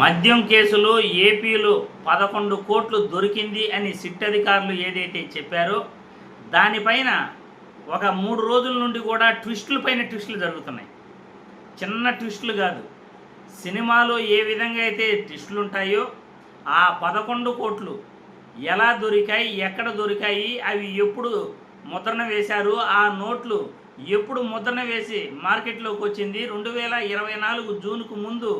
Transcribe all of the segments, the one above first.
మద్యం కేసులో ఏపీలో పదకొండు కోట్లు దొరికింది అని సిట్ అధికారులు ఏదైతే చెప్పారో దానిపైన ఒక మూడు రోజుల నుండి కూడా ట్విస్టుల పైన ట్విస్టులు జరుగుతున్నాయి. చిన్న ట్విస్టులు కాదు. సినిమాలో ఏ విధంగా అయితే ట్విస్టులు ఉంటాయో ఆ పదకొండు కోట్లు ఎలా దొరికాయి ఎక్కడ దొరికాయి అవి ఎప్పుడు ముద్రణ వేశారు ఆ నోట్లు ఎప్పుడు ముద్రణ వేసి మార్కెట్లోకి వచ్చింది. రెండు వేల ఇరవై నాలుగు జూన్కు ముందు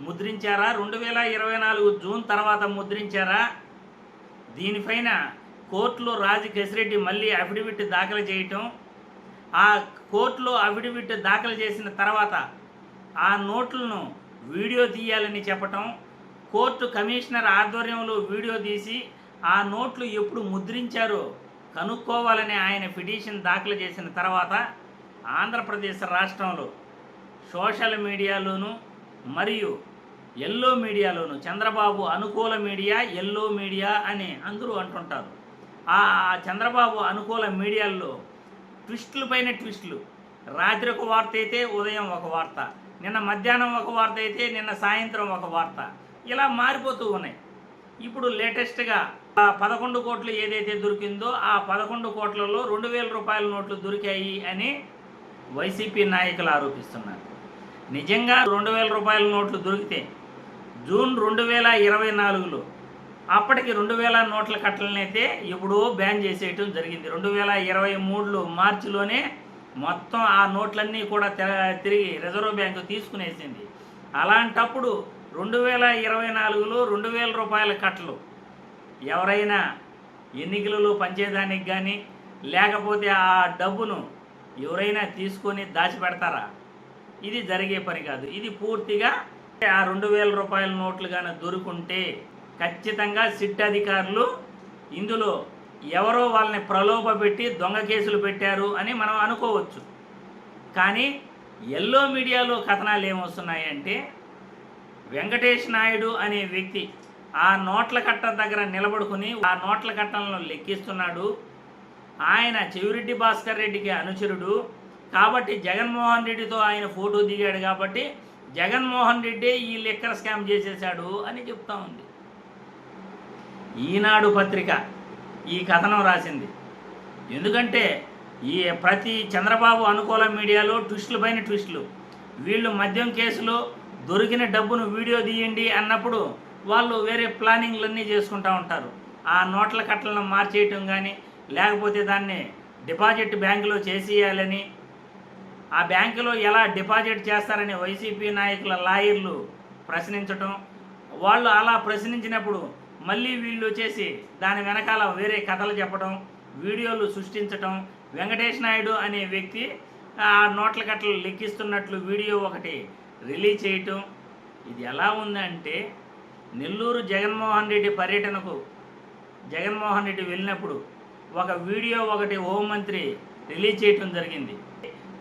ముద్రించారా? రెండు వేల ఇరవై నాలుగు జూన్ తర్వాత ముద్రించారా? దీనిపైన కోర్టులో రాజు గెసిరెడ్డి మళ్ళీ అఫిడవిట్ దాఖలు చేయటం ఆ కోర్టులో అఫిడవిట్ దాఖలు చేసిన తర్వాత ఆ నోట్లను వీడియో తీయాలని చెప్పటం కోర్టు కమిషనర్ ఆధ్వర్యంలో వీడియో తీసి ఆ నోట్లు ఎప్పుడు ముద్రించారో కనుక్కోవాలని ఆయన పిటిషన్ దాఖలు చేసిన తర్వాత ఆంధ్రప్రదేశ్ రాష్ట్రంలో సోషల్ మీడియాలోనూ మరియు ఎల్లో మీడియాలోను చంద్రబాబు అనుకూల మీడియా ఎల్లో మీడియా అని అందరూ అంటుంటారు. ఆ చంద్రబాబు అనుకూల మీడియాల్లో ట్విస్టులు పైన ట్విస్టులు. రాత్రి ఒక వార్త అయితే ఉదయం ఒక వార్త. నిన్న మధ్యాహ్నం ఒక వార్త అయితే నిన్న సాయంత్రం ఒక వార్త. ఇలా మారిపోతూ ఉన్నాయి. ఇప్పుడు లేటెస్ట్గా ఆ పదకొండు కోట్లు ఏదైతే దొరికిందో ఆ పదకొండు కోట్లలో రెండు వేల రూపాయల నోట్లు దొరికాయి అని వైసీపీ నాయకులు ఆరోపిస్తున్నారు. నిజంగా రెండు వేల రూపాయల నోట్లు దొరికితే జూన్ రెండు వేల ఇరవై నాలుగులో అప్పటికి రెండు వేల నోట్ల కట్టలనైతే ఎప్పుడో బ్యాన్ చేసేయటం జరిగింది. రెండు వేల ఇరవై మూడులో మార్చిలోనే మొత్తం ఆ నోట్లన్నీ కూడా తిరిగి రిజర్వ్ బ్యాంకు తీసుకునేసింది. అలాంటప్పుడు రెండు వేల ఇరవై నాలుగులో రెండు వేల రూపాయల కట్టలు ఎవరైనా ఎన్నికలలో పంచేదానికి కానీ లేకపోతే ఆ డబ్బును ఎవరైనా తీసుకొని దాచిపెడతారా? ఇది జరిగే పని కాదు. ఇది పూర్తిగా ఆ రెండు వేల రూపాయల నోట్లు కానీ దొరుకుంటే ఖచ్చితంగా సిట్ అధికారులు ఇందులో ఎవరో వాళ్ళని ప్రలోభ పెట్టి దొంగ కేసులు పెట్టారు అని మనం అనుకోవచ్చు. కానీ ఎల్లో మీడియాలో కథనాలు ఏమొస్తున్నాయంటే వెంకటేష్ నాయుడు అనే వ్యక్తి ఆ నోట్ల కట్ట దగ్గర నిలబడుకుని ఆ నోట్ల కట్టలను లెక్కిస్తున్నాడు. ఆయన చెవిరెడ్డి భాస్కర్ రెడ్డికి అనుచరుడు. కాబట్టి జగన్మోహన్ రెడ్డితో ఆయన ఫోటో దిగాడు కాబట్టి జగన్మోహన్ రెడ్డి ఈ లెక్కర్ స్కామ్ చేసేసాడు అని చెప్తా ఉంది. ఈనాడు పత్రిక ఈ కథనం రాసింది. ఎందుకంటే ఈ ప్రతి చంద్రబాబు అనుకూల మీడియాలో ట్విస్టుల పైన ట్విస్టులు. వీళ్ళు మద్యం కేసులో దొరికిన డబ్బును వీడియో తీయండి అన్నప్పుడు వాళ్ళు వేరే ప్లానింగ్లన్నీ చేసుకుంటూ ఉంటారు. ఆ నోట్ల కట్టలను మార్చేయటం కానీ లేకపోతే దాన్ని డిపాజిట్ బ్యాంకులో చేసేయాలని ఆ బ్యాంకులో ఎలా డిపాజిట్ చేస్తారని వైసీపీ నాయకుల లాయర్లు ప్రశ్నించటం వాళ్ళు అలా ప్రశ్నించినప్పుడు మళ్ళీ వీళ్ళు వచ్చేసి దాని వెనకాల వేరే కథలు చెప్పడం వీడియోలు సృష్టించటం వెంకటేష్ నాయుడు అనే వ్యక్తి ఆ నోట్ల కట్టలు లెక్కిస్తున్నట్లు వీడియో ఒకటి రిలీజ్ చేయటం. ఇది ఎలా ఉందంటే నెల్లూరు జగన్మోహన్ రెడ్డి పర్యటనకు జగన్మోహన్ రెడ్డి వెళ్ళినప్పుడు ఒక వీడియో ఒకటి హోంమంత్రి రిలీజ్ చేయటం జరిగింది.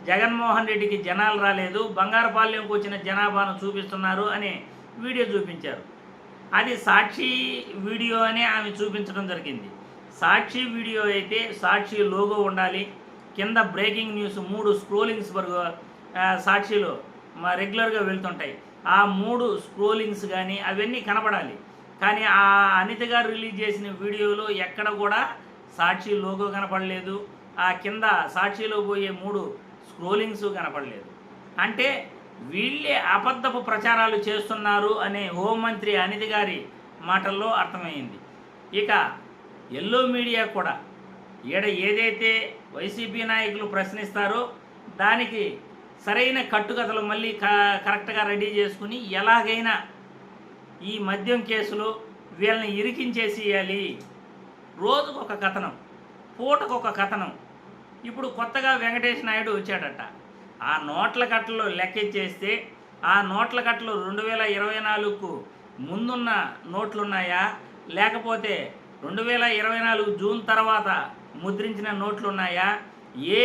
జగన్మోహన్ రెడ్డికి జనాలు రాలేదు బంగారపాలెంకి వచ్చిన జనాభాను చూపిస్తున్నారు అని వీడియో చూపించారు. అది సాక్షి వీడియో అని ఆమె చూపించడం జరిగింది. సాక్షి వీడియో అయితే సాక్షి లోగో ఉండాలి కింద బ్రేకింగ్ న్యూస్ మూడు స్క్రోలింగ్స్ వరకు సాక్షిలో మా రెగ్యులర్గా వెళ్తుంటాయి. ఆ మూడు స్క్రోలింగ్స్ కానీ అవన్నీ కనపడాలి కానీ ఆ అనిత గారు రిలీజ్ చేసిన వీడియోలో ఎక్కడ కూడా సాక్షి లోగో కనపడలేదు. ఆ కింద సాక్షిలో పోయే మూడు స్క్రోలింగ్స్ కనపడలేదు. అంటే వీళ్ళే అబద్ధపు ప్రచారాలు చేస్తున్నారు అనే హోంమంత్రి అనిత గారి మాటల్లో అర్థమైంది. ఇక ఎల్లో మీడియా కూడా ఈడ ఏదైతే వైసీపీ నాయకులు ప్రశ్నిస్తారో దానికి సరైన కట్టుకథలు మళ్ళీ క కరెక్ట్గా రెడీ చేసుకుని ఎలాగైనా ఈ మద్యం కేసులో వీళ్ళని ఇరికించేసేయాలి. రోజుకొక కథనం పూటకు ఒక కథనం ఇప్పుడు కొత్తగా వెంకటేష్ నాయుడు వచ్చాడట. ఆ నోట్ల కట్టలు లెక్కించేస్తే ఆ నోట్ల కట్టలు రెండు వేల ఇరవై నాలుగుకు ముందున్న నోట్లున్నాయా? లేకపోతే రెండు వేల ఇరవై నాలుగు జూన్ తర్వాత ముద్రించిన నోట్లున్నాయా? ఏ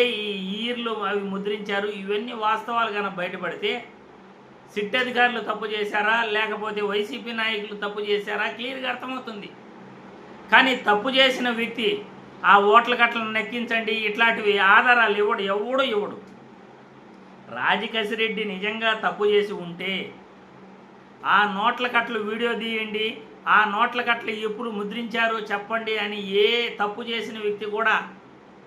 ఇయర్లు అవి ముద్రించారు? ఇవన్నీ వాస్తవాలు కనుక బయటపడితే సిట్ అధికారులు తప్పు చేశారా? లేకపోతే వైసీపీ నాయకులు తప్పు చేశారా? క్లియర్గా అర్థమవుతుంది. కానీ తప్పు చేసిన వ్యక్తి ఆ ఓట్ల కట్టలను నెక్కించండి ఇట్లాంటివి ఆధారాలు ఇవ్వడు ఎవడు ఇవ్వడు రాజకసిరెడ్డి నిజంగా తప్పు చేసి ఉంటే ఆ నోట్ల కట్టలు వీడియో తీయండి ఆ నోట్ల కట్టలు ఎప్పుడు ముద్రించారో చెప్పండి అని ఏ తప్పు చేసిన వ్యక్తి కూడా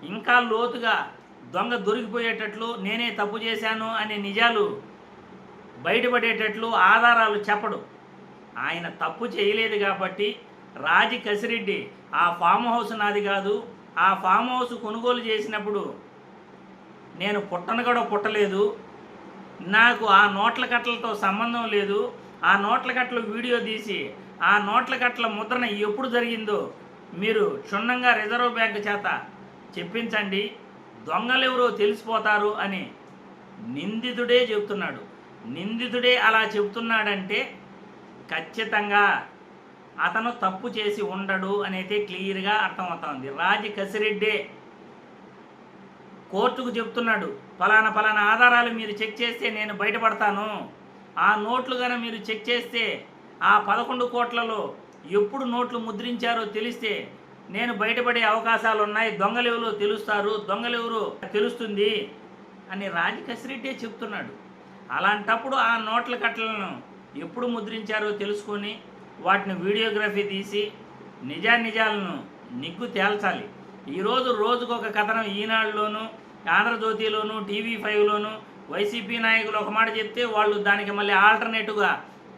ఇంకా లోతుగా దొంగ దొరికిపోయేటట్లు నేనే తప్పు చేశాను అనే నిజాలు బయటపడేటట్లు ఆధారాలు చెప్పడు. ఆయన తప్పు చేయలేదు కాబట్టి రాజి కసిరెడ్డి ఆ ఫామ్ హౌస్ నాది కాదు ఆ ఫామ్ హౌస్ కొనుగోలు చేసినప్పుడు నేను పుట్టను కూడా పుట్టలేదు. నాకు ఆ నోట్ల కట్టలతో సంబంధం లేదు. ఆ నోట్ల కట్టలు వీడియో తీసి ఆ నోట్ల కట్టల ముద్రణ ఎప్పుడు జరిగిందో మీరు క్షుణ్ణంగా రిజర్వ్ బ్యాంక్ చేత చెప్పించండి. దొంగలెవరో తెలిసిపోతారు అని నిందితుడే చెప్తున్నాడు. నిందితుడే అలా చెప్తున్నాడంటే ఖచ్చితంగా అతను తప్పు చేసి ఉండడు అనేది క్లియర్గా అర్థమవుతోంది. రాజి కసిరెడ్డే కోర్టుకు చెప్తున్నాడు ఫలానా ఫలానా ఆధారాలు మీరు చెక్ చేస్తే నేను బయటపడతాను. ఆ నోట్లు కనుక మీరు చెక్ చేస్తే ఆ పదకొండు కోట్లలో ఎప్పుడు నోట్లు ముద్రించారో తెలిస్తే నేను బయటపడే అవకాశాలు ఉన్నాయి దొంగలెవరు తెలుస్తారు దొంగలెవరు తెలుస్తుంది అని రాజకసిరెడ్డే చెప్తున్నాడు. అలాంటప్పుడు ఆ నోట్ల కట్టలను ఎప్పుడు ముద్రించారో తెలుసుకొని వాటిని వీడియోగ్రఫీ తీసి నిజానిజాలను నిగ్గు తేల్చాలి. ఈరోజు రోజుకొక కథనం ఈనాడులోను ఆంధ్రజ్యోతిలోను టీవీ ఫైవ్లోను వైసీపీ నాయకులు ఒక మాట చెప్తే వాళ్ళు దానికి మళ్ళీ ఆల్టర్నేటివ్గా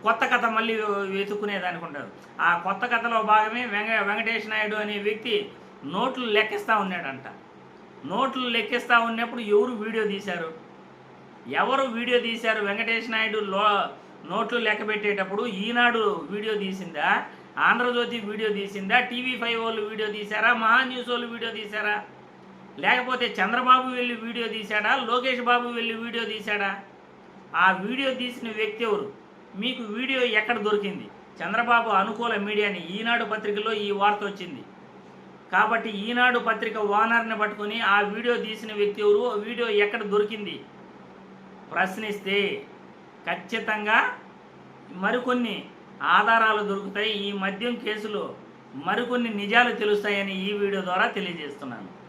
కొత్త కథ మళ్ళీ వెతుక్కునేదానికి ఉంటారు ఆ కొత్త కథలో భాగమే వెంక వెంకటేష్ నాయుడు అనే వ్యక్తి నోట్లు లెక్కిస్తూ ఉన్నాడంట. నోట్లు లెక్కిస్తూ ఉన్నప్పుడు ఎవరు వీడియో తీశారు? ఎవరు వీడియో తీశారు? వెంకటేష్ నాయుడు లో నోట్లు లెక్క పెట్టేటప్పుడు ఈనాడు వీడియో తీసిందా? ఆంధ్రజ్యోతి వీడియో తీసిందా? టీవీ ఫైవ్ వాళ్ళు వీడియో తీశారా? మహా న్యూస్ వాళ్ళు వీడియో తీశారా? లేకపోతే చంద్రబాబు వెళ్ళి వీడియో తీశాడా? లోకేష్ బాబు వెళ్ళి వీడియో తీశాడా? ఆ వీడియో తీసిన వ్యక్తి ఎవరు? మీకు వీడియో ఎక్కడ దొరికింది? చంద్రబాబు అనుకూల మీడియాని ఈనాడు పత్రికలో ఈ వార్త వచ్చింది. కాబట్టి ఈనాడు పత్రిక ఓనర్ని పట్టుకొని ఆ వీడియో తీసిన వ్యక్తి ఎవరు? వీడియో ఎక్కడ దొరికింది? ప్రశ్నిస్తే ఖచ్చితంగా మరికొన్ని ఆధారాలు దొరుకుతాయి. ఈ మద్యం కేసులో మరికొన్ని నిజాలు తెలుస్తాయని ఈ వీడియో ద్వారా తెలియజేస్తున్నాను.